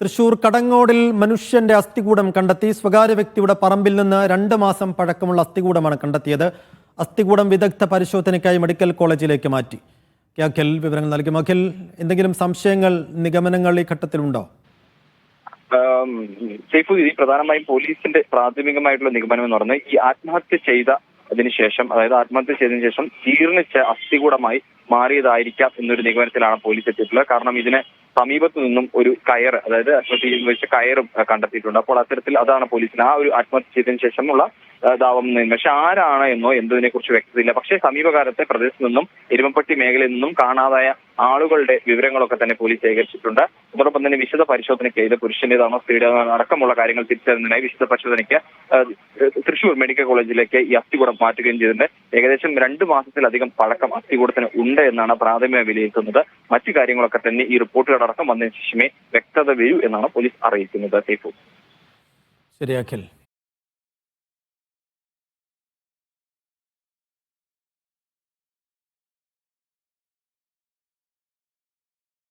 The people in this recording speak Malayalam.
തൃശൂർ കടങ്ങോടിൽ മനുഷ്യന്റെ അസ്ഥികൂടം കണ്ടെത്തി സ്വകാര്യ വ്യക്തിയുടെ പറമ്പിൽ നിന്ന് രണ്ട് മാസം പഴക്കമുള്ള അസ്ഥികൂടമാണ് കണ്ടെത്തിയത്. അസ്ഥികൂടം വിദഗ്ധ പരിശോധനയ്ക്കായി മെഡിക്കൽ കോളേജിലേക്ക് മാറ്റി. അഖിൽ വിവരങ്ങൾ നൽകും അഖിൽ എന്തെങ്കിലും സംശയങ്ങൾ നിഗമനങ്ങൾ ഈ ഘട്ടത്തിലുണ്ടോ? ആം, സൈഫു ഈ പ്രധാനമായും പോലീസിന്റെ പ്രാഥമികമായിട്ടുള്ള നിഗമനം എന്ന് പറഞ്ഞാൽ ഈ ആത്മഹത്യ ചെയ്ത അതിന് ശേഷം അതായത് ആത്മഹത്യ ചെയ്തതിനു ശേഷം ജീർണിച്ച അസ്ഥികൂടമായി മാറിയതായിരിക്കാം എന്നൊരു നിഗമനത്തിലാണ് പോലീസ് എത്തിയിട്ടുള്ളത്. കാരണം ഇതിനെ സമീപത്തു നിന്നും ഒരു കയർ അതായത് ആത്മഹത്യ വെച്ച കയറും കണ്ടെത്തിയിട്ടുണ്ട്. അപ്പോൾ അത്തരത്തിൽ അതാണ് പോലീസിന് ആ ഒരു ആത്മഹത്യ ചെയ്തതിനു ശേഷമുള്ള നിന്ന് പക്ഷെ ആരാണ് എന്നോ എന്നതിനെ കുറിച്ച് വ്യക്തതയില്ല. പക്ഷേ സമീപകാലത്തെ പ്രദേശത്ത് നിന്നും എരുമപ്പെട്ടി മേഖലയിൽ നിന്നും കാണാതായ ആളുകളുടെ വിവരങ്ങളൊക്കെ തന്നെ പോലീസ് ശേഖരിച്ചിട്ടുണ്ട്. അതോടൊപ്പം തന്നെ വിശദ പരിശോധനയ്ക്ക് ഇത് പുരുഷന്റേതാണോ സ്ത്രീയുടേതാണോ അടക്കമുള്ള കാര്യങ്ങൾ തിരിച്ചറിഞ്ഞതിനായി വിശദ പരിശോധനയ്ക്ക് തൃശൂർ മെഡിക്കൽ കോളേജിലേക്ക് ഈ അസ്ഥികൂടം മാറ്റുകയും ചെയ്തിട്ടുണ്ട്. ഏകദേശം രണ്ട് മാസത്തിലധികം പഴക്കം അസ്ഥികൂടത്തിന് ഉണ്ട് എന്നാണ് പ്രാഥമിക വിലയിരുത്തുന്നത്. മറ്റു കാര്യങ്ങളൊക്കെ തന്നെ ഈ റിപ്പോർട്ടുകളടക്കം വന്നതിന് ശേഷമേ വ്യക്തത വരൂ എന്നാണ് പോലീസ് അറിയിക്കുന്നത്. ശരി അഖിൽ.